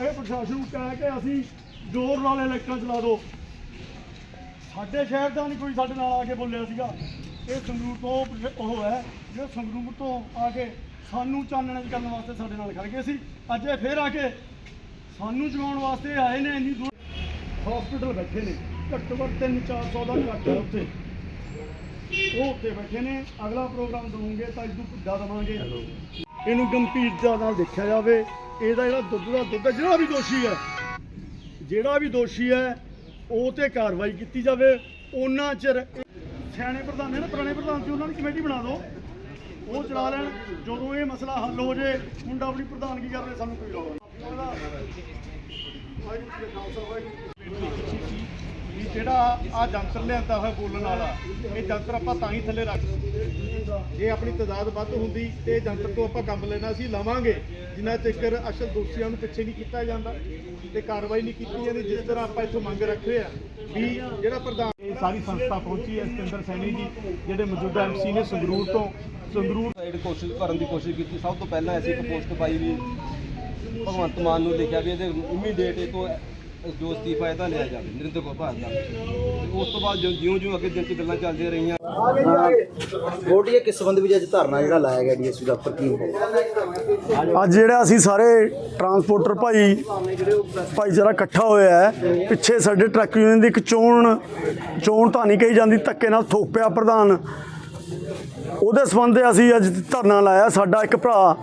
ਇਹ ਪ੍ਰਸ਼ਾਸਨ ਨੂੰ ਕਹਿ ਕੇ ਅਸੀਂ ਜ਼ੋਰ ਨਾਲ ਇਲੈਕਸ਼ਨ ਚਲਾ ਦਿਓ ਸਾਡੇ ਸ਼ਹਿਰ ਦਾ ਨਹੀਂ ਕੋਈ ਸਾਡੇ ਨਾਲ ਆ ਕੇ ਬੋਲਿਆ ਸੀਗਾ। ਇਹ ਸੰਗਰੂਰ ਤੋਂ ਉਹ ਹੈ ਜੋ ਸੰਗਰੂਰ ਤੋਂ ਆ ਕੇ ਸਾਨੂੰ ਚਾਨਣ ਕਰਨ ਵਾਸਤੇ ਸਾਡੇ ਨਾਲ ਖੜ ਗਏ ਸੀ। ਅੱਜ ਇਹ ਫੇਰ ਆ ਕੇ ਸਾਨੂੰ ਜਗਾਉਣ ਵਾਸਤੇ ਆਏ ਨੇ, ਇੰਨੀ ਦੂਰ ਹਸਪੀਟਲ ਬੈਠੇ ਨੇ। ਘੱਟੋ ਘੱਟ 3-400 ਦਾ ਘੱਟ ਹੈ ਉੱਥੇ। ਉਹ ਉੱਥੇ ਬੈਠੇ ਨੇ। ਅਗਲਾ ਪ੍ਰੋਗਰਾਮ ਦਵਾਂਗੇ ਤਾਂ ਇਦੋਂ ਪੁੱਡਾ ਦਵਾਂਗੇ। ਇਹਨੂੰ ਗੰਭੀਰਤਾ ਨਾਲ ਦੇਖਿਆ ਜਾਵੇ, ਇਹਦਾ ਜਿਹੜਾ ਦੁੱਧ ਦਾ ਦੁੱਧ ਹੈ, ਜਿਹੜਾ ਵੀ ਦੋਸ਼ੀ ਹੈ, ਜਿਹੜਾ ਵੀ ਦੋਸ਼ੀ ਹੈ, ਉਹ ਤੇ ਕਾਰਵਾਈ ਕੀਤੀ ਜਾਵੇ। ਉਹਨਾਂ ਚਿਰ ਸਿਆਣੇ ਪ੍ਰਧਾਨ ਨੇ ਨਾ, ਪੁਰਾਣੇ ਪ੍ਰਧਾਨ ਸੀ, ਉਹਨਾਂ ਦੀ ਕਮੇਟੀ ਬਣਾ ਦਿਓ। ਉਹ ਚਲਾ ਲੈਣ, ਜਦੋਂ ਇਹ ਮਸਲਾ ਹੱਲ ਹੋ ਜੇ, ਮੁੰਡਾ ਆਪਣੀ ਪ੍ਰਧਾਨਗੀ ਕਰ ਲੈ ਸਾਨੂੰ ਕੋਈ ਰੌਲਾ ਨਹੀਂ। ਜਿਹੜਾ ਆ ਜੰਤਰ ਲਿਆਂਦਾ ਹੋਇਆ ਬੋਲਣ ਵਾਲਾ, ਇਹ ਜੰਤਰ ਆਪਾਂ ਤਾਂ ਹੀ ਥੱਲੇ ਰੱਖ ਜੇ ਆਪਣੀ ਤਦਾਦ ਵੱਧ ਹੁੰਦੀ ਤੇ ਜੰਤਰ ਤੋਂ ਆਪਾਂ ਕੰਮ ਲੈਣਾ ਸੀ ਲਵਾਂਗੇ। ਜਿੰਨਾ ਚਿਰ ਅਸਲ ਦੋਸ਼ੀਆਂ ਨੂੰ ਪਿੱਛੇ ਨਹੀਂ ਕੀਤਾ ਜਾਂਦਾ ਤੇ ਕਾਰਵਾਈ ਨਹੀਂ ਕੀਤੀ ਜਾਂਦੀ, ਜਿਸ ਤਰ੍ਹਾਂ ਆਪਾਂ ਇੱਥੋਂ ਮੰਗ ਰੱਖ ਰਹੇ ਆ ਵੀ ਜਿਹੜਾ ਪ੍ਰਧਾਨ ਇਹ ਸਾਰੀ ਸੰਸਥਾ ਪਹੁੰਚੀ ਹੈ ਸਤਿੰਦਰ ਸੈਣੀ ਜੀ, ਜਿਹੜੇ ਮੌਜੂਦਾ ਐਮਸੀ ਨੇ ਸੰਗਰੂਰ ਤੋਂ। ਸੰਗਰੂਰ ਸਾਈਡ ਕੋਸ਼ਿਸ਼ ਕਰਨ ਦੀ ਕੋਸ਼ਿਸ਼ ਕੀਤੀ। ਸਭ ਤੋਂ ਪਹਿਲਾਂ ਅਸੀਂ ਇੱਕ ਪੋਸਟ ਪਾਈ ਵੀ ਭਗਵੰਤ ਮਾਨ ਨੂੰ ਲਿਖਿਆ ਵੀ ਇਹਦੇ ਇਮੀਡੀਏਟ ਇਹ ਤੋਂ ਜੋ ਅਸਤੀਫਾ ਇਹਦਾ ਲਿਆ ਜਾਵੇ ਨਰਿੰਦਰ ਗੋਪਾਲ ਦਾ। ਤੇ ਉਸ ਤੋਂ ਬਾਅਦ ਜਿਉਂ ਜਿਉਂ ਅੱਗੇ ਦਿਨ ਚ ਗੱਲਾਂ ਚੱਲਦੀਆਂ ਰਹੀਆਂ। ਵੋਟੀਏ ਕਿਸ ਸੰਬੰਧ ਵਿੱਚ ਅੱਜ ਧਰਨਾ ਜਿਹੜਾ ਲਾਇਆ ਗਿਆ ਡੀਐਸਪੀ ਦਫ਼ਤਰ ਕੀ ਅੱਜ ਜਿਹੜਾ ਅਸੀਂ ਸਾਰੇ ਟਰਾਂਸਪੋਰਟਰ ਭਾਈ ਭਾਈਚਾਰਾ ਇਕੱਠਾ ਹੋਇਆ ਹੈ ਪਿੱਛੇ ਸਾਡੇ ਟਰੱਕ ਯੂਨੀਅਨ ਦੀ ਇੱਕ ਚੋਣ ਚੋਣ ਤਾਂ ਨਹੀਂ ਕਹੀ ਜਾਂਦੀ ਧੱਕੇ ਨਾਲ ਥੋਪਿਆ ਪ੍ਰਧਾਨ। ਉਹਦੇ ਸੰਬੰਧ ਤੇ ਅਸੀਂ ਅੱਜ ਧਰਨਾ ਲਾਇਆ ਸਾਡਾ ਇੱਕ ਭਰਾ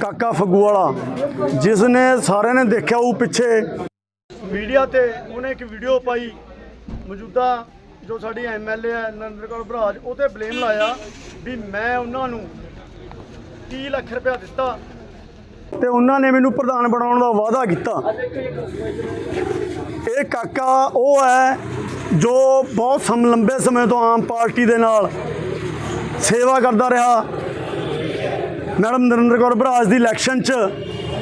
ਕਾਕਾ ਫੱਗੂ ਵਾਲਾ ਜਿਸ ਨੇ ਸਾਰਿਆਂ ਨੇ ਦੇਖਿਆ ਉਹ ਪਿੱਛੇ ਮੀਡੀਆ ਤੇ ਉਹਨੇ ਇੱਕ ਵੀਡੀਓ ਪਾਈ, ਮੌਜੂਦਾ ਜੋ ਸਾਡੀ ਐਮਐਲਏ ਹੈ, ਨਰਿੰਦਰ ਕੌਰ ਬਰਾਜ ਉਹ ਤੇ ਬਲੇਮ ਲਾਇਆ ਵੀ ਮੈਂ ਉਹਨਾਂ ਨੂੰ 30 ਲੱਖ ਰੁਪਇਆ ਦਿੱਤਾ ਤੇ ਉਹਨਾਂ ਨੇ ਮੈਨੂੰ ਪ੍ਰਧਾਨ ਬਣਾਉਣ ਦਾ ਵਾਅਦਾ ਕੀਤਾ। ਇਹ ਕਾਕਾ ਉਹ ਹੈ ਜੋ ਬਹੁਤ ਸਮ, ਲੰਬੇ ਸਮੇਂ ਤੋਂ ਆਮ ਪਾਰਟੀ ਦੇ ਨਾਲ ਸੇਵਾ ਕਰਦਾ ਰਿਹਾ। ਮੈਡਮ ਨਰਿੰਦਰ ਕੌਰ ਬਰਾਜ ਦੀ ਇਲੈਕਸ਼ਨ 'ਚ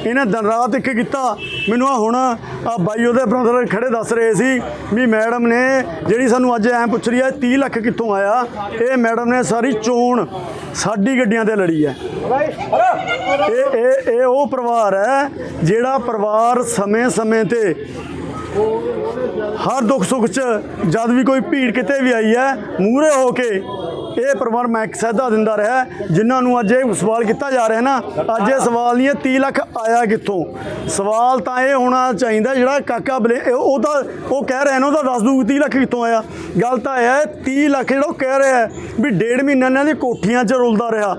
ਇਹਨੇ ਦਿਨ ਰਾਤ ਇੱਕ ਕੀਤਾ। ਮੈਨੂੰ ਆ ਹੁਣ ਆ ਬਾਈ ਉਹਦੇ ਬ੍ਰਦਰ ਖੜੇ ਦੱਸ ਰਹੇ ਸੀ ਵੀ ਮੈਡਮ ਨੇ ਜਿਹੜੀ ਸਾਨੂੰ ਅੱਜ ਐਂ ਪੁੱਛ ਰਹੀ ਹੈ 30 ਲੱਖ ਕਿੱਥੋਂ ਆਇਆ? ਇਹ ਮੈਡਮ ਨੇ ਸਾਰੀ ਚੋਣ ਸਾਡੀ ਗੱਡੀਆਂ ਤੇ ਲੜੀ ਹੈ। ਇਹ ਇਹ ਇਹ ਉਹ ਪਰਿਵਾਰ ਹੈ ਜਿਹੜਾ ਪਰਿਵਾਰ ਸਮੇਂ-ਸਮੇਂ ਤੇ ਹਰ ਦੁੱਖ ਸੁੱਖ 'ਚ ਜਦ ਵੀ ਕੋਈ ਭੀੜ ਕਿਤੇ ਵੀ ਆਈ ਹੈ, ਮੂਹਰੇ ਹੋ ਕੇ ਇਹ ਪਰਿਵਾਰ ਮੈਂ ਸਹਿਦਾ ਦਿੰਦਾ ਰਿਹਾ ਹੈ। ਜਿਨ੍ਹਾਂ ਨੂੰ ਅੱਜ ਇਹ ਸਵਾਲ ਕੀਤਾ ਜਾ ਰਿਹਾ ਨਾ, ਅੱਜ ਇਹ ਸਵਾਲ ਨਹੀਂ ਹੈ 30 ਲੱਖ ਆਇਆ ਕਿੱਥੋਂ? ਸਵਾਲ ਤਾਂ ਇਹ ਹੋਣਾ ਚਾਹੀਦਾ, ਜਿਹੜਾ ਕਾਕਾ ਬਲੇ ਉਹ ਤਾਂ ਉਹ ਕਹਿ ਰਿਹਾ ਨਾ, ਉਹਦਾ ਦੱਸ ਦੂ 30 ਲੱਖ ਕਿੱਥੋਂ ਆਇਆ। ਗੱਲ ਤਾਂ ਇਹ ਹੈ 30 ਲੱਖ ਜਿਹੜਾ ਉਹ ਕਹਿ ਰਿਹਾ ਵੀ ਡੇਢ ਮਹੀਨਾ ਇਹਨਾਂ ਦੀ ਕੋਠੀਆਂ 'ਚ ਰੁਲਦਾ ਰਿਹਾ।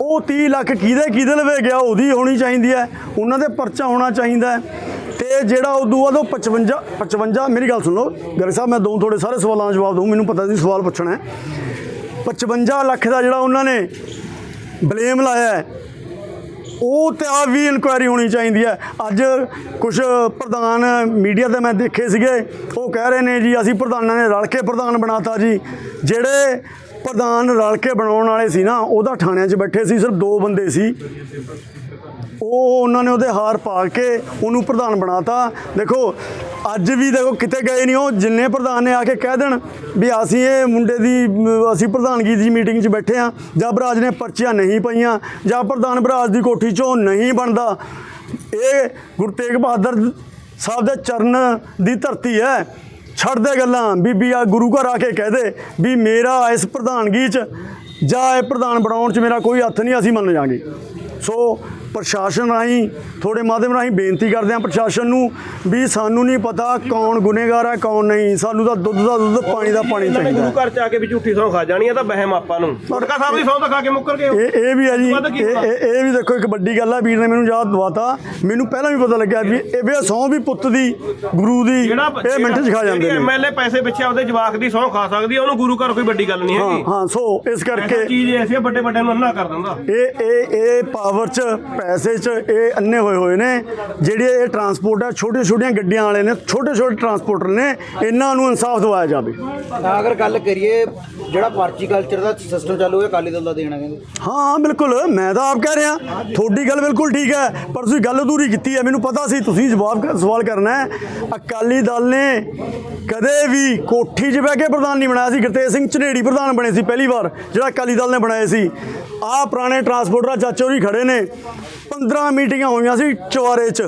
ਉਹ 30 ਲੱਖ ਕਿਹਦੇ ਕਿਹਦੇ ਲਵੇ ਗਿਆ, ਉਹਦੀ ਹੋਣੀ ਚਾਹੀਦੀ ਹੈ, ਉਹਨਾਂ ਦੇ ਪਰਚਾ ਹੋਣਾ ਚਾਹੀਦਾ ਹੈ। ਤੇ ਜਿਹੜਾ ਉਦੋਂ ਬਾਅਦ ਉਹ 55 55 ਮੇਰੀ ਗੱਲ ਸੁਣ ਲਓ, ਗਰ ਸਾਹਿਬ, ਮੈਂ ਦਊਂ ਤੁਹਾਡੇ ਸਾਰੇ ਸਵਾਲਾਂ ਦਾ ਜਵਾਬ ਦਊਂ, ਮੈਨੂੰ ਪਤਾ ਸੀ ਸਵਾਲ ਪੁੱਛਣਾ ਹੈ। 55 ਲੱਖ ਦਾ ਜਿਹੜਾ ਉਹਨਾਂ ਨੇ ਬਲੇਮ ਲਾਇਆ ਉਹ ਤੇ ਆ ਵੀ ਇਨਕੁਆਇਰੀ ਹੋਣੀ ਚਾਹੀਦੀ ਹੈ। ਅੱਜ ਕੁਝ ਪ੍ਰਧਾਨ ਮੀਡੀਆ ਤੇ ਮੈਂ ਦੇਖੇ ਸੀਗੇ, ਉਹ ਕਹਿ ਰਹੇ ਨੇ ਜੀ, ਅਸੀਂ ਪ੍ਰਧਾਨਾਂ ਨੇ ਰਲ ਕੇ ਪ੍ਰਧਾਨ ਬਣਾਤਾ ਜੀ। ਜਿਹੜੇ ਪ੍ਰਧਾਨ ਰਲ ਕੇ ਬਣਾਉਣ ਵਾਲੇ ਸੀ ਨਾ, ਉਹਦਾ ਥਾਣਿਆਂ 'ਚ ਬੈਠੇ ਸੀ, ਸਿਰਫ ਦੋ ਬੰਦੇ ਸੀ। ਉਹ ਉਹਨਾਂ ਨੇ ਉਹਦੇ ਹਾਰ ਪਾ ਕੇ ਉਹਨੂੰ ਪ੍ਰਧਾਨ ਬਣਾਤਾ। ਦੇਖੋ, ਅੱਜ ਵੀ ਦੇਖੋ ਕਿਤੇ ਗਏ ਨਹੀਂ ਉਹ, ਜਿੰਨੇ ਪ੍ਰਧਾਨ ਨੇ ਆ ਕੇ ਕਹਿ ਦੇਣ ਵੀ ਅਸੀਂ ਇਹ ਮੁੰਡੇ ਦੀ, ਅਸੀਂ ਪ੍ਰਧਾਨਗੀ ਦੀ ਮੀਟਿੰਗ 'ਚ ਬੈਠੇ ਆ ਜਾਂ ਬਰਾਜ ਨੇ ਪਰਚੀਆਂ ਨਹੀਂ ਪਾਈਆਂ, ਜਾਂ ਪ੍ਰਧਾਨ ਬਰਾਜ ਦੀ ਕੋਠੀ 'ਚੋਂ ਨਹੀਂ ਬਣਦਾ। ਇਹ ਗੁਰੂ ਤੇਗ ਬਹਾਦਰ ਸਾਹਿਬ ਦੇ ਚਰਨ ਦੀ ਧਰਤੀ ਹੈ। ਛੱਡ ਦੇ ਗੱਲਾਂ, ਬੀਬੀ ਆ ਗੁਰੂ ਘਰ ਆ ਕੇ ਕਹਿ ਦੇ ਵੀ ਮੇਰਾ ਇਸ ਪ੍ਰਧਾਨਗੀ 'ਚ ਜਾਂ ਇਹ ਪ੍ਰਧਾਨ ਬਣਾਉਣ 'ਚ ਮੇਰਾ ਕੋਈ ਹੱਥ ਨਹੀਂ, ਅਸੀਂ ਮੰਨ ਜਾਾਂਗੇ। ਸੋ ਪ੍ਰਸ਼ਾਸਨ ਰਾਹੀਂ ਥੋੜੇ ਮਾਧਿਅਮ ਰਾਹੀਂ ਬੇਨਤੀ ਕਰਦੇ ਹਾਂ ਪ੍ਰਸ਼ਾਸਨ ਨੂੰ ਵੀ ਸਾਨੂੰ ਨਹੀਂ ਪਤਾ ਕੌਣ ਗੁਨੇਗਾਰ ਹੈ ਕੌਣ ਨਹੀਂ। ਸਾਨੂੰ ਤਾਂ ਦੁੱਧ ਦਾ ਦੁੱਧ ਪਾਣੀ ਦਾ ਪਾਣੀ ਚਾਹੀਦਾ। ਗੁਰੂ। ਘਰ ਚ ਆ ਕੇ ਵੀ ਝੂਠੀ ਸੌਂ ਖਾ ਜਾਣੀ ਆ ਤਾਂ ਵਹਿਮ ਆਪਾਂ ਨੂੰ। ਗੁਟਕਾ ਸਾਹਿਬ ਦੀ ਸੌਂ ਤਾਂ ਖਾ ਕੇ ਮੁੱਕਰ ਗਏ ਇਹ ਇਹ ਵੀ ਹੈ ਜੀ ਇਹ ਵੀ ਦੇਖੋ ਇੱਕ ਵੱਡੀ ਗੱਲ ਹੈ ਵੀਰ ਨੇ ਮੈਨੂੰ ਯਾਦ ਦਵਾਤਾ। ਮੈਨੂੰ ਪਹਿਲਾਂ ਵੀ ਪਤਾ ਲੱਗਿਆ ਵੀ ਇਹ ਵੀ ਸੌ ਵੀ ਪੁੱਤ ਦੀ ਗੁਰੂ ਦੀ ਇਹ ਮਿੰਟ 'ਚ ਖਾ ਜਾਂਦੇ ਨੇ। ਐਮਐਲਏ ਪੈਸੇ ਪਿੱਛੇ ਆਪਦੇ ਜਵਾਕ ਦੀ ਸੌਂ ਖਾ ਸਕਦੀ ਆ ਉਹਨੂੰ ਗੁਰੂ ਘਰ ਕੋਈ ਵੱਡੀ ਗੱਲ ਨਹੀਂ ਹਾਂ ਹੈਗੀ। ਹਾਂ ਸੋ ਇਸ ਕਰਕੇ ਚੀਜ਼ ਐਸੀ ਆ, ਵੱਡੇ ਵੱਡਿਆਂ ਨੂੰ ਅੰਨਾ ਕਰ ਦਿੰਦਾ। ਇਹ ਇਹ ਇਹ ਪਾਵਰ ਚ ਪੈਸੇ ਚ ਇਹ ਅੰਨੇ ਹੋਏ ਹੋਏ ਨੇ ਜਿਹੜੇ ਇਹ ਟਰਾਂਸਪੋਰਟ ਹੈ ਛੋਟੀਆਂ ਛੋਟੀਆਂ ਗੱਡੀਆਂ ਵਾਲੇ ਨੇ ਛੋਟੇ ਛੋਟੇ ਟਰਾਂਸਪੋਰਟਰ ਨੇ ਇਹਨਾਂ ਨੂੰ ਇਨਸਾਫ ਦਿਵਾਇਆ ਜਾਵੇ। ਅਗਰ ਗੱਲ ਕਰੀਏ ਜਿਹੜਾ ਪਾਰਟੀ ਕਲਚਰ ਦਾ ਸਿਸਟਮ ਚਾਲੂ ਹੋਇਆ ਅਕਾਲੀ ਦਲ ਦਾ ਦੇਣਾ ਕਹਿੰਦੇ। ਹਾਂ ਹਾਂ ਬਿਲਕੁਲ ਮੈਂ ਤਾਂ ਆਪ ਕਹਿ ਰਿਹਾ ਤੁਹਾਡੀ ਗੱਲ ਬਿਲਕੁਲ ਠੀਕ ਹੈ ਪਰ ਤੁਸੀਂ ਗੱਲ ਅਧੂਰੀ ਕੀਤੀ ਹੈ ਮੈਨੂੰ ਪਤਾ ਸੀ ਤੁਸੀਂ ਜਵਾਬ ਸਵਾਲ ਕਰਨਾ ਹੈ। ਅਕਾਲੀ ਦਲ ਨੇ ਕਦੇ ਵੀ ਕੋਠੀ 'ਚ ਬਹਿ ਕੇ ਪ੍ਰਧਾਨ ਨਹੀਂ ਬਣਾਇਆ ਸੀ ਗੁਰਤੇਜ ਸਿੰਘ ਝਨੇੜੀ ਪ੍ਰਧਾਨ ਬਣੇ ਸੀ ਪਹਿਲੀ ਵਾਰ ਜਿਹੜਾ ਅਕਾਲੀ ਦਲ ਨੇ ਬਣਾਏ ਸੀ। ਆਹ ਪੁਰਾਣੇ ਟਰਾਂਸਪੋਰਟਰ ਚਾਚੇ ਹੋਰੀ ਖੜੇ ਨੇ। 15 ਮੀਟਿੰਗਾਂ ਹੋਈਆਂ ਸੀ ਚਵਾਰੇ 'ਚ।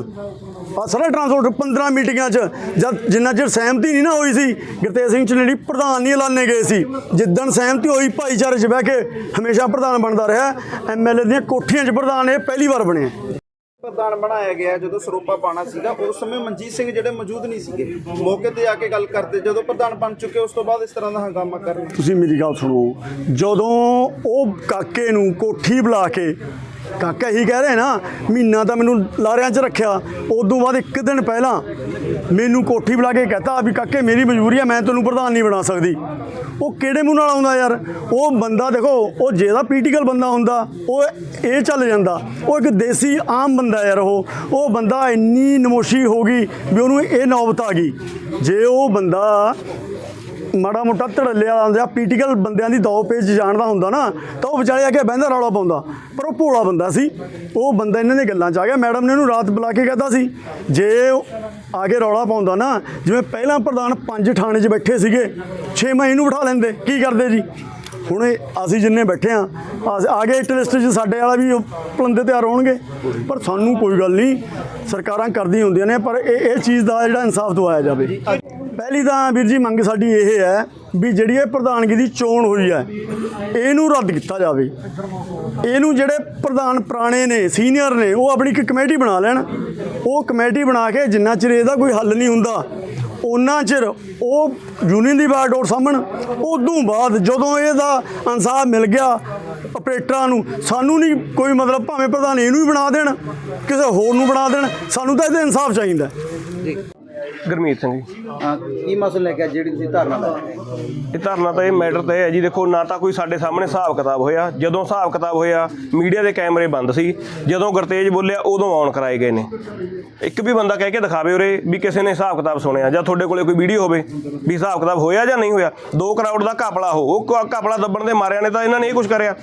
ਆ ਸਾਰਾ ਟਰਾਂਸਪੋਰਟ 15 ਮੀਟਿੰਗਾਂ 'ਚ। ਜਦ ਜਿੰਨਾ ਚਿਰ ਸਹਿਮਤੀ ਨਹੀਂ ਨਾ ਹੋਈ ਸੀ ਗੁਰਤੇਜ ਸਿੰਘ ਚਨੇੜੀ ਪ੍ਰਧਾਨ ਨਹੀਂ ਐਲਾਨੇ ਗਏ ਸੀ। ਜਿੱਦਣ ਸਹਿਮਤੀ ਹੋਈ ਭਾਈਚਾਰੇ 'ਚ ਬਹਿ ਕੇ ਹਮੇਸ਼ਾ ਪ੍ਰਧਾਨ ਬਣਦਾ ਰਿਹਾ। ਐਮਐਲਏ ਦੀਆਂ ਕੋਠੀਆਂ 'ਚ ਪ੍ਰਧਾਨ ਇਹ ਪਹਿਲੀ ਵਾਰ ਬਣਿਆ ਪ੍ਰਧਾਨ ਬਣਾਇਆ ਗਿਆ ਜਦੋਂ ਸਰੋਪਾ ਪਾਣਾ ਸੀਗਾ ਉਸ ਸਮੇਂ ਮਨਜੀਤ ਸਿੰਘ ਜਿਹੜੇ ਮੌਜੂਦ ਨਹੀਂ ਸੀਗੇ। ਮੌਕੇ ਤੇ ਆ ਕੇ ਗੱਲ ਕਰਦੇ ਜਦੋਂ ਪ੍ਰਧਾਨ ਬਣ ਚੁੱਕੇ ਉਸ ਤੋਂ ਬਾਅਦ ਇਸ ਤਰ੍ਹਾਂ ਦਾ ਹੰਗਾਮਾ ਕਰ ਤੁਸੀਂ ਮੇਰੀ ਗੱਲ ਸੁਣੋ। ਜਦੋਂ ਉਹ ਕਾਕੇ ਨੂੰ ਕੋਠੀ ਬੁਲਾ ਕੇ ਕਾਕਾ ਹੀ ਕਹਿ ਰਹੇ ਨਾ, ਮਹੀਨਾ ਤਾਂ ਮੈਨੂੰ ਲਾਰਿਆਂ 'ਚ ਰੱਖਿਆ। ਉਦੋਂ ਬਾਅਦ ਇੱਕ ਦਿਨ ਪਹਿਲਾਂ ਮੈਨੂੰ ਕੋਠੀ ਬੁਲਾ ਕੇ ਕਹਤਾ ਵੀ ਕਾਕੇ ਮੇਰੀ ਮਜਬੂਰੀ ਹੈ ਮੈਂ ਤੈਨੂੰ ਪ੍ਰਧਾਨ ਨਹੀਂ ਬਣਾ ਸਕਦੀ। ਉਹ ਕਿਹੜੇ ਮੂੰਹ ਨਾਲ ਆਉਂਦਾ ਯਾਰ? ਉਹ ਬੰਦਾ ਦੇਖੋ, ਉਹ ਜਿਹਦਾ ਪੋਲੀਟੀਕਲ ਬੰਦਾ ਹੁੰਦਾ, ਉਹ ਇਹ ਚੱਲ ਜਾਂਦਾ। ਉਹ ਇੱਕ ਦੇਸੀ ਆਮ ਬੰਦਾ ਯਾਰ ਉਹ। ਉਹ ਬੰਦਾ ਇੰਨੀ ਨਮੋਸ਼ੀ ਹੋ ਗਈ ਵੀ ਉਹਨੂੰ ਇਹ ਨੌਬਤ ਆ ਗਈ। ਜੇ ਉਹ ਬੰਦਾ ਮਾੜਾ ਮੋਟਾ ਧੜੱਲਿਆ ਆਉਂਦਾ ਪੀਟੀਕਲ ਬੰਦਿਆਂ ਦੀ ਦੋ ਪੇਜ ਜਾਣਦਾ ਹੁੰਦਾ ਨਾ, ਤਾਂ ਉਹ ਵਿਚਾਲੇ ਆ ਕੇ ਬਹਿੰਦਾ, ਰੌਲਾ ਪਾਉਂਦਾ। ਪਰ ਉਹ ਭੋਲਾ ਬੰਦਾ ਸੀ। ਉਹ ਬੰਦਾ ਇਹਨਾਂ ਦੀਆਂ ਗੱਲਾਂ 'ਚ ਆ ਗਿਆ। ਮੈਡਮ ਨੇ ਉਹਨੂੰ ਰਾਤ ਬੁਲਾ ਕੇ ਕਹਤਾ ਸੀ, ਜੇ ਆ ਕੇ ਰੌਲਾ ਪਾਉਂਦਾ ਨਾ, ਜਿਵੇਂ ਪਹਿਲਾਂ ਪ੍ਰਧਾਨ ਪੰਜ ਥਾਣੇ 'ਚ ਬੈਠੇ ਸੀਗੇ 6 ਮਹੀਨੇ ਨੂੰ ਬਿਠਾ ਲੈਂਦੇ, ਕੀ ਕਰਦੇ ਜੀ? ਹੁਣ ਅਸੀਂ ਜਿੰਨੇ ਬੈਠੇ ਆ ਆ ਗਏ ਲਿਸਟ 'ਚ, ਸਾਡੇ ਵਾਲਾ ਵੀ ਉਹ ਪਲੰਦੇ ਤਿਆਰ ਹੋਣਗੇ। ਪਰ ਸਾਨੂੰ ਕੋਈ ਗੱਲ ਨਹੀਂ, ਸਰਕਾਰਾਂ ਕਰਦੀਆਂ ਹੁੰਦੀਆਂ ਨੇ, ਪਰ ਇਹ ਇਹ ਚੀਜ਼ ਦਾ ਜਿਹੜਾ ਇਨਸਾਫ ਦਵਾਇਆ ਜਾਵੇ। ਪਹਿਲੀ ਤਾਂ ਵੀਰ ਜੀ ਮੰਗ ਸਾਡੀ ਇਹ ਹੈ ਵੀ ਜਿਹੜੀ ਇਹ ਪ੍ਰਧਾਨਗੀ ਦੀ ਚੋਣ ਹੋਈ ਹੈ, ਇਹਨੂੰ ਰੱਦ ਕੀਤਾ ਜਾਵੇ। ਇਹਨੂੰ ਜਿਹੜੇ ਪ੍ਰਧਾਨ ਪੁਰਾਣੇ ਨੇ, ਸੀਨੀਅਰ ਨੇ, ਉਹ ਆਪਣੀ ਇੱਕ ਕਮੇਟੀ ਬਣਾ ਲੈਣ। ਉਹ ਕਮੇਟੀ ਬਣਾ ਕੇ ਜਿੰਨਾ ਚਿਰ ਇਹਦਾ ਕੋਈ ਹੱਲ ਨਹੀਂ ਹੁੰਦਾ ਉਹਨਾਂ ਚਿਰ ਉਹ ਯੂਨੀਅਨ ਦੀ ਬਾਗਡੋਰ ਸਾਹਮਣ ਉਦੋਂ ਬਾਅਦ ਜਦੋਂ ਇਹਦਾ ਇਨਸਾਫ ਮਿਲ ਗਿਆ ਆਪਰੇਟਰਾਂ ਨੂੰ, ਸਾਨੂੰ ਨਹੀਂ ਕੋਈ ਮਤਲਬ ਭਾਵੇਂ ਪ੍ਰਧਾਨ ਇਹਨੂੰ ਹੀ ਬਣਾ ਦੇਣ, ਕਿਸੇ ਹੋਰ ਨੂੰ ਬਣਾ ਦੇਣ, ਸਾਨੂੰ ਤਾਂ ਇਹਦੇ ਇਨਸਾਫ ਚਾਹੀਦਾ ਗੁਰਮੀਤ ਸਿੰਘ ਜੀ। ਹਾਂ ਕੀ ਮਸਲਾ ਲੈ ਕੇ ਜਿਹੜੀ ਤੁਸੀਂ ਧਰਨਾ ਲਾਇਆ? ਇਹ ਧਰਨਾ ਤਾਂ ਇਹ ਮੈਟਰ ਤਾਂ ਇਹ ਹੈ ਜੀ ਦੇਖੋ ਨਾ ਤਾਂ ਕੋਈ ਸਾਡੇ ਸਾਹਮਣੇ ਹਿਸਾਬ ਕਿਤਾਬ ਹੋਇਆ। ਜਦੋਂ ਹਿਸਾਬ ਕਿਤਾਬ ਹੋਇਆ ਮੀਡੀਆ ਦੇ ਕੈਮਰੇ ਬੰਦ ਸੀ। ਜਦੋਂ ਗੁਰਤੇਜ ਬੋਲਿਆ ਉਦੋਂ ਔਨ ਕਰਾਏ ਗਏ ਨੇ। ਇੱਕ ਵੀ ਬੰਦਾ ਕਹਿ ਕੇ ਦਿਖਾਵੇ ਉਰੇ ਵੀ ਕਿਸੇ ਨੇ ਹਿਸਾਬ ਕਿਤਾਬ ਸੁਣਿਆ ਜਾਂ ਤੁਹਾਡੇ ਕੋਲੇ ਕੋਈ ਵੀਡੀਓ ਹੋਵੇ ਵੀ ਹਿਸਾਬ ਕਿਤਾਬ ਹੋਇਆ ਜਾਂ ਨਹੀਂ ਹੋਇਆ। ਦੋ ਕਰਾਊਡ ਦਾ ਘਪਲਾ ਹੋ ਉਹ ਕ- ਘਪਲਾ ਦੱਬਣ ਦੇ ਮਾਰਿਆਂ ਨੇ ਤਾਂ ਇਹਨਾਂ ਨੇ ਇਹ ਕੁਝ ਕਰਿਆ।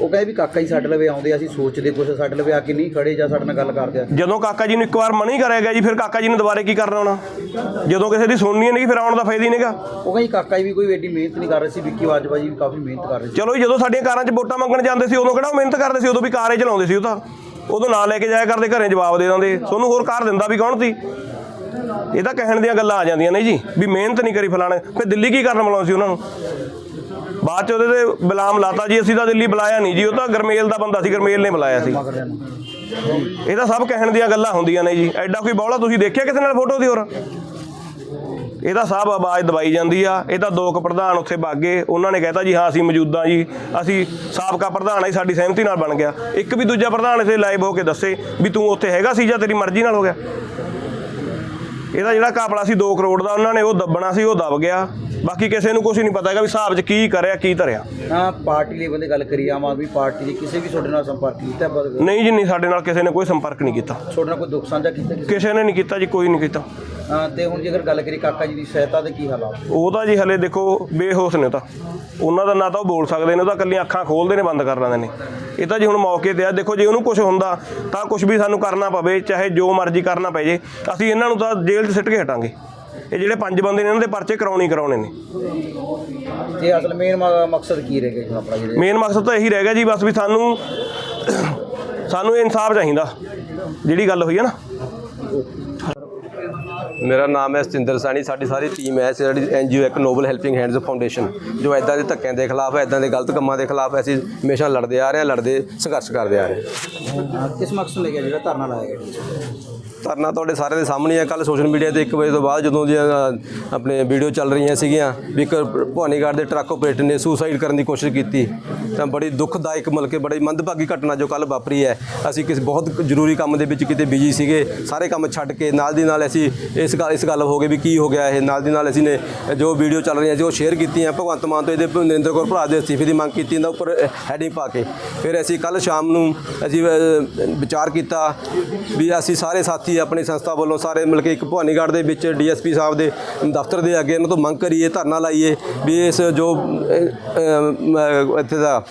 ਉਹ ਕਹੇ ਵੀ ਕਾਕਾ ਜੀ ਸਾਡੇ ਲਵੇ ਆਉਂਦੇ ਅਸੀਂ ਸੋਚਦੇ ਕੁਛ ਸਾਡੇ ਲਵੇ ਆ ਕੇ ਨਹੀਂ ਖੜੇ ਜਾਂ ਸਾਡੇ ਨਾਲ ਗੱਲ ਕਰਦੇ ਆ। ਜਦੋਂ ਕਾਕਾ ਜੀ ਨੂੰ ਇੱਕ ਵਾਰ ਮਨੀ ਕਰਿਆ ਗਿਆ ਜੀ ਫਿਰ ਕਾਕਾ ਜੀ ਨੇ ਦੁਬਾਰੇ ਕੀ ਕਰਨਾ ਹੋਣਾ? ਜਦੋਂ ਕਿਸੇ ਦੀ ਸੁਣਨੀ ਨਹੀਂ ਫਿਰ ਆਉਣ ਦਾ ਫਾਇਦਾ ਹੀ ਨਹੀਂਗਾ ਉਹ ਕਹਿੰਦੀ ਕਾਕਾ ਜੀ ਵੀ ਕੋਈ ਐਡੀ ਮਿਹਨਤ ਨਹੀਂ ਕਰ ਰਹੇ ਸੀ ਵਿੱਕੀ ਵਾਜਪਾ ਜੀ ਵੀ ਕਾਫੀ ਮਿਹਨਤ ਕਰ ਰਹੇ ਸੀ। ਚਲੋ ਜੀ, ਜਦੋਂ ਸਾਡੀਆਂ ਕਾਰਾਂ 'ਚ ਵੋਟਾਂ ਮੰਗਣ ਜਾਂਦੇ ਸੀ ਉਦੋਂ ਕਿਹੜਾ ਉਹ ਮਿਹਨਤ ਕਰਦੇ ਸੀ? ਉਦੋਂ ਵੀ ਕਾਰੇ ਚਲਾਉਂਦੇ ਸੀ ਉਹ ਤਾਂ। ਉਦੋਂ ਨਾਲ ਲੈ ਕੇ ਜਾਇਆ ਕਰਦੇ ਘਰੇ ਜਵਾਬ ਦੇ ਦਿੰਦੇ। ਤੁਹਾਨੂੰ ਹੋਰ ਕਾਰ ਦਿੰਦਾ ਵੀ ਕੌਣ ਸੀ? ਇਹ ਤਾਂ ਕਹਿਣ ਦੀਆਂ ਗੱਲਾਂ ਆ ਜਾਂਦੀਆਂ ਨੇ ਜੀ ਵੀ ਮਿਹਨਤ ਨਹੀਂ ਕਰੀ ਫਲਾਣੇ। ਫਿਰ ਦਿੱਲੀ ਕੀ ਕਰਨ ਬੁਲਾਉਂ ਸੀ ਉਹਨਾਂ ਨੂੰ? ਬਾਅਦ ਚ ਉਹਦੇ ਤੇ ਬਲਾਮ ਲਾਤਾ ਜੀ, ਅਸੀਂ ਤਾਂ ਦਿੱਲੀ ਬੁਲਾਇਆ ਨਹੀਂ ਜੀ, ਉਹ ਤਾਂ ਗਰਮੇਲ ਦਾ ਬੰਦਾ ਸੀ, ਗਰਮੇਲ ਨੇ ਬੁਲਾਇਆ ਸੀ। ਇਹ ਤਾਂ ਸਭ ਕਹਿਣ ਦੀਆਂ ਗੱਲਾਂ ਹੁੰਦੀਆਂ ਨੇ ਜੀ, ਐਡਾ ਕੋਈ ਬੌਲਾ ਤੁਸੀਂ ਦੇਖਿਆ ਕਿਸੇ ਨਾਲ ਫੋਟੋ ਦੀ ਹੋਰ? ਇਹ ਤਾਂ ਸਭ ਆਵਾਜ਼ ਦਬਾਈ ਜਾਂਦੀ ਆ, ਇਹ ਤਾਂ ਦੋ ਕੁ ਪ੍ਰਧਾਨ ਉੱਥੇ ਬਾਗੇ, ਉਹਨਾਂ ਨੇ ਕਹਿਤਾ ਜੀ, ਹਾਂ, ਅਸੀਂ ਮੌਜੂਦਾ ਜੀ, ਅਸੀਂ ਸਾਬਕਾ ਪ੍ਰਧਾਨ ਆ ਸਾਡੀ ਸਹਿਮਤੀ ਨਾਲ ਬਣ ਗਿਆ। ਇੱਕ ਵੀ ਦੂਜਾ ਪ੍ਰਧਾਨ ਇੱਥੇ ਲਾਈਵ ਹੋ ਕੇ ਦੱਸੇ ਵੀ ਤੂੰ ਉੱਥੇ ਹੈਗਾ ਸੀ ਜਾਂ ਤੇਰੀ ਮਰਜ਼ੀ ਨਾਲ ਹੋ ਗਿਆ। ਇਹਦਾ ਜਿਹੜਾ ਕਾਪਲਾ ਸੀ 2 ਕਰੋੜ ਦਾ, ਉਹਨਾਂ ਨੇ ਉਹ ਦੱਬਣਾ ਸੀ, ਉਹ ਦੱਬ ਗਿਆ। ਬਾਕੀ ਕਿਸੇ ਨੂੰ ਕੁਝ ਨਹੀਂ ਪਤਾ ਹੈਗਾ ਵੀ ਹਿਸਾਬ 'ਚ ਕੀ ਕਰਿਆ ਕੀ ਧਰਿਆ। ਹਾਂ ਪਾਰਟੀ ਲੈਵਲ ਦੀ ਗੱਲ ਕਰੀਏ ਆਮ ਆਦਮੀ ਪਾਰਟੀ ਦੀ ਕਿਸੇ ਵੀ ਤੁਹਾਡੇ ਨਾਲ ਸੰਪਰਕ ਕੀਤਾ ਹੈ? ਨਹੀਂ ਜੀ ਨਹੀਂ ਸਾਡੇ ਨਾਲ ਕਿਸੇ ਨੇ ਕੋਈ ਸੰਪਰਕ ਨਹੀਂ ਕੀਤਾ। ਤੁਹਾਡੇ ਨਾਲ ਕੋਈ ਦੁੱਖ ਸਾਂਝਾ ਕੀਤਾ ਕਿਸੇ ਕਿਸੇ ਨੇ ਨਹੀਂ ਕੀਤਾ ਜੀ ਕੋਈ ਨਹੀਂ ਕੀਤਾ। ਹਾਂ ਤੇ ਹੁਣ ਜੇਕਰ ਗੱਲ ਕਰੀਏ ਕਾਕਾ ਜੀ ਦੀ ਸਹਾਇਤਾ ਦੇ ਕੀ ਹਾਲਾਤ? ਉਹ ਤਾਂ ਜੀ ਹਲੇ ਦੇਖੋ ਬੇਹੋਸ਼ ਨੇ ਉਹ ਤਾਂ। ਉਹਨਾਂ ਦਾ ਨਾ ਤਾਂ ਉਹ ਬੋਲ ਸਕਦੇ ਨੇ ਉਹ ਤਾਂ ਕੱਲੀਆਂ ਅੱਖਾਂ ਖੋਲਦੇ ਨੇ ਬੰਦ ਕਰ ਲੈਂਦੇ ਨੇ। ਇਹ ਤਾਂ ਜੀ ਹੁਣ ਮੌਕੇ ਤੇ ਆ ਦੇਖੋ ਜੇ ਉਹਨੂੰ ਕੁਝ ਹੁੰਦਾ ਤਾਂ ਕੁਝ ਵੀ ਸਾਨੂੰ ਕਰਨਾ ਪਵੇ ਚਾਹੇ ਜੋ ਮਰਜ਼ੀ ਕਰਨਾ ਪੈ ਜੇ ਅਸੀਂ ਇਹਨਾਂ ਨੂੰ ਤਾਂ ਜੇਲ੍ਹ 'ਚ ਸਿੱਟ ਕੇ ਹਟਾਂਗੇ। ਇਹ ਜਿਹੜੇ ਪੰਜ ਬੰਦੇ ਨੇ ਇਹਨਾਂ ਦੇ ਪਰਚੇ ਕਰਾਉਣੀ ਕਰਾਉਣੇ ਨੇ। ਤੇ ਅਸਲ ਮੇਨ ਮਕਸਦ ਕੀ ਰਹਿ ਗਿਆ ਜੀ ਆਪਣਾ ਜਿਹੜੇ? ਮੇਨ ਮਕਸਦ ਤਾਂ ਇਹੀ ਰਹਿ ਗਿਆ ਜੀ ਬਸ ਵੀ ਸਾਨੂੰ ਸਾਨੂੰ ਇਨਸਾਫ ਚਾਹੀਦਾ ਜਿਹੜੀ ਗੱਲ ਹੋਈ ਹੈ ਨਾ। ਮੇਰਾ ਨਾਮ ਹੈ ਸਤਿੰਦਰ ਸਾਣੀ ਸਾਡੀ ਸਾਰੀ ਟੀਮ ਹੈ ਸਾਡੀ ਐਨਜੀਓ ਇੱਕ ਨੋਬਲ ਹੈਲਪਿੰਗ ਹੈਂਡਸ ਫਾਊਂਡੇਸ਼ਨ ਜੋ ਐਦਾਂ ਦੇ ਧੱਕਿਆਂ ਦੇ ਖਿਲਾਫ ਐਦਾਂ ਦੇ ਗਲਤ ਕੰਮਾਂ ਦੇ ਖਿਲਾਫ ਅਸੀਂ ਹਮੇਸ਼ਾ ਲੜਦੇ ਆ ਰਹੇ ਹਾਂ ਲੜਦੇ ਸੰਘਰਸ਼ ਕਰਦੇ ਆ ਰਹੇ ਹਾਂ। ਹਾਂ, ਕਿਸ ਮਕਸਦ ਲੈ ਗਿਆ ਜਿਹੜਾ ਧਰਨਾ ਲਾਇਆ ਗਿਆ? ਧਰਨਾ ਤੁਹਾਡੇ ਸਾਰਿਆਂ ਦੇ ਸਾਹਮਣੇ ਆ। ਕੱਲ ਸੋਸ਼ਲ ਮੀਡੀਆ ਤੇ 1 ਵਜੇ ਤੋਂ ਬਾਅਦ ਜਦੋਂ ਦੀਆਂ ਆਪਣੇ ਵੀਡੀਓ ਚੱਲ ਰਹੀਆਂ ਸੀਗੀਆਂ ਵੀ ਇੱਕ ਭਵਾਨੀਗੜ੍ਹ ਦੇ ਟਰੱਕ ਆਪਰੇਟਰ ਨੇ ਸੁਸਾਈਡ ਕਰਨ ਦੀ ਕੋਸ਼ਿਸ਼ ਕੀਤੀ, ਤਾਂ ਬੜੀ ਦੁਖਦਾਇਕ ਮਤਲਬ ਕਿ ਬੜੀ ਮੰਦਭਾਗੀ ਘਟਨਾ ਜੋ ਕੱਲ ਵਾਪਰੀ ਹੈ। ਅਸੀਂ ਕਿਸੇ, ਬਹੁਤ ਜ਼ਰੂਰੀ ਕੰਮ ਦੇ ਵਿੱਚ ਕਿਤੇ ਬਿਜ਼ੀ ਸੀਗੇ, ਸਾਰੇ ਕੰਮ ਛੱਡ ਕੇ ਨਾਲ ਦੀ ਨਾਲ ਅਸੀਂ ਇਸ ਗੱਲ ਇਸ ਗੱਲ ਹੋ ਗਈ ਵੀ ਕੀ ਹੋ ਗਿਆ ਇਹ। ਨਾਲ ਦੀ ਨਾਲ ਅਸੀਂ ਨੇ ਜੋ ਵੀਡੀਓ ਚੱਲ ਰਹੀਆਂ ਸੀ ਉਹ ਸ਼ੇਅਰ ਕੀਤੀਆਂ। ਭਗਵੰਤ ਮਾਨ ਤੋਂ ਇਹਦੇ ਨਰਿੰਦਰ ਕੌਰ ਭਰਾ ਦੇ ਅਸਤੀਫੇ ਦੀ ਮੰਗ ਕੀਤੀ, ਇਹਦਾ ਉੱਪਰ ਹੈਡਿੰਗ ਪਾ ਕੇ। ਫਿਰ ਅਸੀਂ ਕੱਲ ਸ਼ਾਮ ਨੂੰ ਅਸੀਂ ਵਿਚਾਰ ਕੀਤਾ ਵੀ ਅਸੀਂ ਸਾਰੇ ਸਾਥੀ ਆਪਣੀ ਸੰਸਥਾ ਵੱਲੋਂ ਸਾਰੇ ਮਿਲ ਕੇ ਇੱਕ ਭਵਾਨੀਗੜ੍ਹ ਦੇ ਵਿੱਚ ਡੀਐਸਪੀ ਸਾਹਿਬ ਦੇ ਦਫ਼ਤਰ ਦੇ ਅੱਗੇ ਇਹਨਾਂ ਤੋਂ ਮੰਗ ਕਰੀਏ, ਧਰਨਾ ਲਾਈਏ ਵੀ ਇਸ ਜੋ ਇੱਥੇ ਦਾ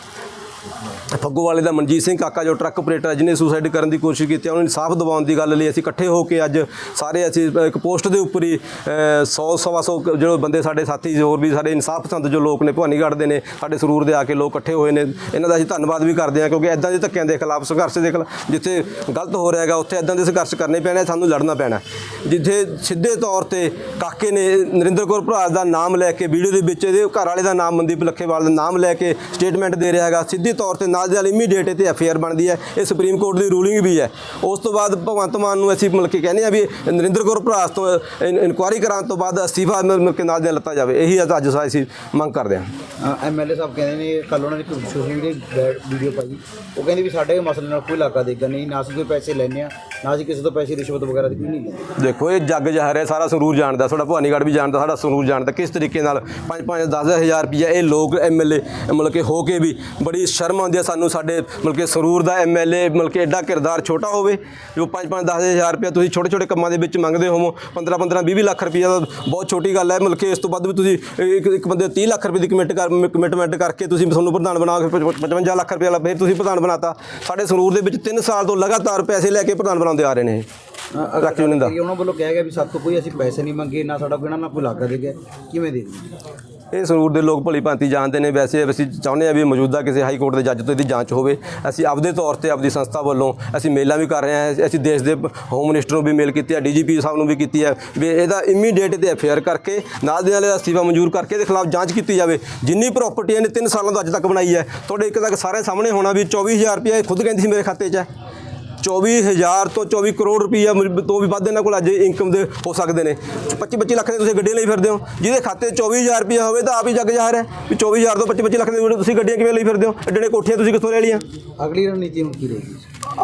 ਫੱਗੋਵਾਲੇ ਦਾ ਮਨਜੀਤ ਸਿੰਘ ਕਾਕਾ ਜੋ ਟਰੱਕ ਆਪਰੇਟਰ ਹੈ, ਜਿਹਨੇ ਸੁਸਾਈਡ ਕਰਨ ਦੀ ਕੋਸ਼ਿਸ਼ ਕੀਤੀ ਉਹਨੂੰ ਇਨਸਾਫ ਦਿਵਾਉਣ ਦੀ ਗੱਲ ਲਈ ਅਸੀਂ ਇਕੱਠੇ ਹੋ ਕੇ ਅੱਜ ਸਾਰੇ ਅਸੀਂ ਇੱਕ ਪੋਸਟ ਦੇ ਉੱਪਰ ਹੀ 100 ਸਵਾ ਸੌ ਜਿਹੜੇ ਬੰਦੇ ਸਾਡੇ ਸਾਥੀ ਹੋਰ ਵੀ ਸਾਡੇ ਇਨਸਾਫ ਪਸੰਦ ਜੋ ਲੋਕ ਨੇ ਭਵਾਨੀਗੜ੍ਹ ਦੇ ਨੇ, ਸਾਡੇ ਸਰੂਰ ਦੇ ਆ ਕੇ ਲੋਕ ਇਕੱਠੇ ਹੋਏ ਨੇ, ਇਹਨਾਂ ਦਾ ਅਸੀਂ ਧੰਨਵਾਦ ਵੀ ਕਰਦੇ ਹਾਂ ਕਿਉਂਕਿ ਐਦਾਂ ਦੇ ਧੱਕਿਆਂ ਦੇ ਖਿਲਾਫ ਸੰਘਰਸ਼ ਦੇ ਖਿਲਾਫ, ਜਿੱਥੇ ਗਲਤ ਹੋ ਰਿਹਾ ਹੈਗਾ, ਉੱਥੇ ਐਦਾਂ ਦੇ ਸੰਘਰਸ਼ ਕਰਨੇ ਪੈਣੇ ਸਾਨੂੰ ਲੜਨਾ ਪੈਣਾ ਜਿੱਥੇ ਸਿੱਧੇ ਤੌਰ ਤੇ ਕਾਕੇ ਨੇ ਨਰਿੰਦਰ ਕੌਰ ਭਰਾ ਦਾ ਨਾਮ ਲੈ ਕੇ, ਵੀਡੀਓ ਦੇ ਵਿੱਚ ਇਹਦੇ ਘਰ ਵਾਲੇ ਦਾ ਨਾਮ ਮਨਦੀਪ ਲੱਖੇਵਾਲ ਦਾ ਨਾਮ ਲੈ ਕੇ ਸਟੇਟਮੈਂਟ ਦੇ ਰਿਹਾ ਹੈਗਾ, ਸਿੱਧੇ ਤੌਰ ਤੇ ਨਾਲ ਦੇ ਨਾਲ ਇਮੀਡੀਏਟ ਤੇ ਐਫ ਆਈ ਆਰ ਬਣਦੀ ਹੈ, ਇਹ ਸੁਪਰੀਮ ਕੋਰਟ ਦੀ ਰੂਲਿੰਗ ਵੀ ਹੈ। ਉਸ ਤੋਂ ਬਾਅਦ ਭਗਵੰਤ ਮਾਨ ਨੂੰ ਅਸੀਂ ਮਤਲਬ ਕਿ ਕਹਿੰਦੇ ਆ ਵੀ ਨਰਿੰਦਰ ਕੌਰ ਭਰਾਸ ਤੋਂ ਇਨਕੁਆਇਰੀ ਕਰਾਉਣ ਤੋਂ ਬਾਅਦ ਅਸਤੀਫਾ ਮਤਲਬ ਕਿ ਕੇ ਨਾਲ ਦੇ ਲੱਤਾ ਜਾਵੇ। ਇਹੀ ਅੱਜ ਅਸੀਂ ਮੰਗ ਕਰਦੇ ਹਾਂ। ਐਮਐਲਏ ਸਾਹਿਬ ਕਹਿੰਦੇ ਨੇ ਕੱਲ ਉਹਨਾਂ ਨੇ ਸੋਸ਼ਲ ਮੀਡੀਆ ਵੀਡੀਓ ਪਾਈ। ਉਹ ਕਹਿੰਦੇ ਵੀ ਸਾਡੇ ਮਸਲੇ ਨਾਲ ਕੋਈ ਲਾਗਾ ਦੇਗਾ ਨਹੀਂ, ਨਾ ਅਸੀਂ ਕੋਈ ਪੈਸੇ ਲੈਣੇ ਆ ਨਾ ਜੀ ਕਿਸੇ ਤੋਂ ਪੈਸੇ ਰਿਸ਼ਵਤ ਵਗੈਰਾ ਦੀ ਕੋਈ ਨਹੀਂ। ਲੈਂਦੇ ਦੇਖੋ, ਇਹ ਜੱਗ ਜ਼ਹਿਰ ਹੈ, ਸਾਰਾ ਸੰਗਰੂਰ ਜਾਣਦਾ, ਸਾਡਾ ਭਵਾਨੀਗੜ੍ਹ ਵੀ ਜਾਣਦਾ, ਸਾਡਾ ਸੰਗਰੂਰ ਜਾਣਦਾ। ਕਿਸ ਤਰੀਕੇ ਨਾਲ 5 5 10 ਹਜ਼ਾਰ ਰੁਪਈਆ ਇਹ ਲੋਕ ਐਮਐਲਏ ਮਤਲਬ ਕਿ ਹੋ ਕੇ ਵੀ ਬੜੀ ਸ਼ਰਮ ਆਉਂਦੀ ਹੈ ਸਾਨੂੰ, ਸਾਡੇ ਮਤਲਬ ਕਿ ਸੰਗਰੂਰ ਦਾ ਐਮਐਲਏ ਮਤਲਬ ਕਿ ਐਡਾ ਕਿਰਦਾਰ ਛੋਟਾ ਹੋਵੇ, ਜੋ 5 5 10 ਹਜ਼ਾਰ ਰੁਪਈਆ ਤੁਸੀਂ ਛੋਟੇ ਛੋਟੇ ਕੰਮਾਂ ਦੇ ਵਿੱਚ ਮੰਗਦੇ ਹੋਵੋ 15 15 20 ਲੱਖ ਰੁਪਈਆ ਤਾਂ ਬਹੁਤ ਛੋਟੀ ਗੱਲ ਹੈ, ਮਤਲਬ ਕਿ ਇਸ ਤੋਂ ਵੱਧ ਵੀ ਤੁਸੀਂ ਇੱਕ ਇੱਕ ਬੰਦੇ 30 ਲੱਖ ਰੁਪਏ ਦੀ ਕਮਿਟ ਕਰ ਕਮਿਟਮੈਂਟ ਕਰਕੇ ਤੁਸੀਂ ਤੁਹਾਨੂੰ ਪ੍ਰਧਾਨ ਬਣਾ ਕੇ 55 ਲੱਖ ਰੁਪਏ ਵਾਲਾ ਫਿਰ ਤੁਸੀਂ ਪ੍ਰਧਾਨ ਬਣਾਤਾ। ਸਾਡੇ ਸੰਗਰੂਰ ਦੇ ਵਿੱਚ 3 ਸਾਲ ਤੋਂ ਲਗਾਤਾਰ ਪੈਸੇ ਲੈ ਕੇ ਪ੍ਰਧਾਨ ਬਣਾ ਬਣਾਉਂਦੇ ਆ ਰਹੇ ਨੇ ਰੱਖ ਨਹੀਂ ਦਾ। ਉਹਨਾਂ ਵੱਲੋਂ ਕਿਹਾ ਗਿਆ ਵੀ ਸਾਡੇ ਤੋਂ ਕੋਈ ਅਸੀਂ ਪੈਸੇ ਨਹੀਂ ਮੰਗੇ ਨਾ ਸਾਡਾ ਕੋਈ ਨਾ ਕੋਈ ਇਲਾਕਾ ਦੇ ਗਿਆ। ਕਿਵੇਂ ਦੇ ਇਹ ਸੰਗਰੂਰ ਦੇ ਲੋਕ ਭਲੀ ਭਾਂਤੀ ਜਾਣਦੇ ਨੇ। ਵੈਸੇ ਅਸੀਂ ਚਾਹੁੰਦੇ ਹਾਂ ਵੀ ਮੌਜੂਦਾ ਕਿਸੇ ਹਾਈ ਕੋਰਟ ਦੇ ਜੱਜ ਤੋਂ ਇਹਦੀ ਜਾਂਚ ਹੋਵੇ। ਅਸੀਂ ਆਪਦੇ ਤੌਰ ਤੇ ਆਪਦੀ ਸੰਸਥਾ ਵੱਲੋਂ ਅਸੀਂ ਮੇਲਾਂ ਵੀ ਕਰ ਰਹੇ ਹਾਂ। ਅਸੀਂ ਦੇਸ਼ ਦੇ ਹੋਮ ਮਿਨਿਸਟਰ ਨੂੰ ਵੀ ਮੇਲ ਕੀਤੀ ਹੈ ਡੀਜੀਪੀ ਸਾਹਿਬ ਨੂੰ ਵੀ ਕੀਤੀ ਹੈ। ਵੀ ਇਹਦਾ ਇਮੀਡੀਏਟ ਤੇ ਅਫੇਅਰ ਕਰਕੇ ਨਾਲ ਦੇ ਨਾਲ ਇਹਦਾ ਅਸਤੀਫਾ ਮਨਜ਼ੂਰ ਕਰਕੇ ਇਹਦੇ ਖਿਲਾਫ ਜਾਂਚ ਕੀਤੀ ਜਾਵੇ। ਜਿੰਨੀ ਪ੍ਰਾਪਰਟੀ ਇਹਨੇ 3 ਸਾਲਾਂ ਤੋਂ ਅੱਜ ਤੱਕ ਬਣਾਈ ਹੈ। ਤੁਹਾਡੇ ਇੱਕ ਤੱਕ ਸਾਰੇ ਸਾਹਮਣੇ ਹੋਣਾ ਵੀ 24000 ਰੁਪਏ ਖੁਦ ਕਹਿੰਦੀ ਸੀ ਮੇਰੇ ਖਾਤੇ 'ਚ ਹੈ। 24000 ਤੋਂ 24 ਕਰੋੜ ਰੁਪਈਆ ਤੋਂ ਵੀ ਵੱਧ ਇਹਨਾਂ ਕੋਲ ਅੱਜ ਇਨਕਮ ਦੇ ਹੋ ਸਕਦੇ ਨੇ। 25 25 ਲੱਖ ਦੇ ਤੁਸੀਂ ਗੱਡੀਆਂ ਲਈ ਫਿਰਦੇ ਹੋ। ਜਿਹਦੇ ਖਾਤੇ 'ਚ 24000 ਰੁਪਈਆ ਹੋਵੇ ਤਾਂ ਆਪ ਹੀ ਜੱਗ ਜ਼ਾਹਰ ਹੈ ਵੀ 24000 ਤੋਂ 25 25 ਲੱਖ ਦੇ ਤੁਸੀਂ ਗੱਡੀਆਂ ਕਿਵੇਂ ਲਈ ਫਿਰਦੇ ਹੋ? ਐਡੇ ਐਡੇ ਕੋਠੀਆਂ ਤੁਸੀਂ ਕਿੱਥੋਂ ਲੈ ਲਈਆਂ? ਅਗਲੀ ਰਣਨੀਤੀ ਹੁਣ ਕੀ ਰਹੇਗੀ?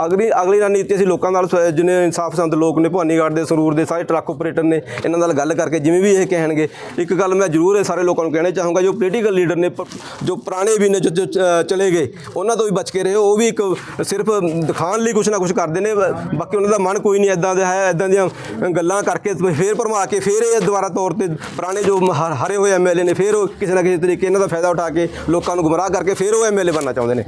ਅਗਲੀ ਅਗਲੀ ਰਣਨੀਤੀ ਅਸੀਂ ਲੋਕਾਂ ਨਾਲ ਸ- ਜਿੰਨੇ ਇਨਸਾਫ ਪਸੰਦ ਲੋਕ ਨੇ, ਭਵਾਨੀਗੜ੍ਹ ਦੇ ਸਰੂਰ ਦੇ, ਸਾਰੇ ਟਰੱਕ ਆਪਰੇਟਰ ਨੇ, ਇਹਨਾਂ ਨਾਲ ਗੱਲ ਕਰਕੇ ਜਿਵੇਂ ਵੀ ਇਹ ਕਹਿਣਗੇ। ਇੱਕ ਗੱਲ ਮੈਂ ਜ਼ਰੂਰ ਇਹ ਸਾਰੇ ਲੋਕਾਂ ਨੂੰ ਕਹਿਣਾ ਚਾਹੂੰਗਾ, ਜੋ ਪੋਲੀਟੀਕਲ ਲੀਡਰ ਨੇ, ਪ- ਜੋ ਪੁਰਾਣੇ ਵੀ ਨੇ, ਜੋ ਚਲੇ ਗਏ, ਉਹਨਾਂ ਤੋਂ ਵੀ ਬਚ ਕੇ ਰਹੇ, ਉਹ ਵੀ ਇੱਕ ਸਿਰਫ ਦਿਖਾਣ ਲਈ ਕੁਛ ਨਾ ਕੁਛ ਕਰਦੇ ਨੇ ਬਾਕੀ ਉਹਨਾਂ ਦਾ ਮਨ ਕੋਈ ਨਹੀਂ ਐਦਾਂ ਦਾ ਹੈ ਐਦਾਂ ਦੀਆਂ ਗੱਲਾਂ ਕਰਕੇ ਫੇਰ ਭਰਮਾ ਕੇ ਫੇਰ ਇਹ ਦੁਬਾਰਾ ਤੌਰ ਤੇ ਪੁਰਾਣੇ ਜੋ ਹ- ਹਾਰੇ ਹੋਏ ਐਮਐਲਏ ਨੇ, ਫੇਰ ਉਹ ਕਿਸੇ ਨਾ ਕਿਸੇ ਤਰੀਕੇ ਇਹਨਾਂ ਦਾ ਫਾਇਦਾ ਉਠਾ ਕੇ ਲੋਕਾਂ ਨੂੰ ਗੁੰਮਰਾਹ ਕਰਕੇ ਫੇਰ ਉਹ ਐਮਐਲਏ ਬਣਨਾ ਚਾਹੁੰਦੇ ਨੇ।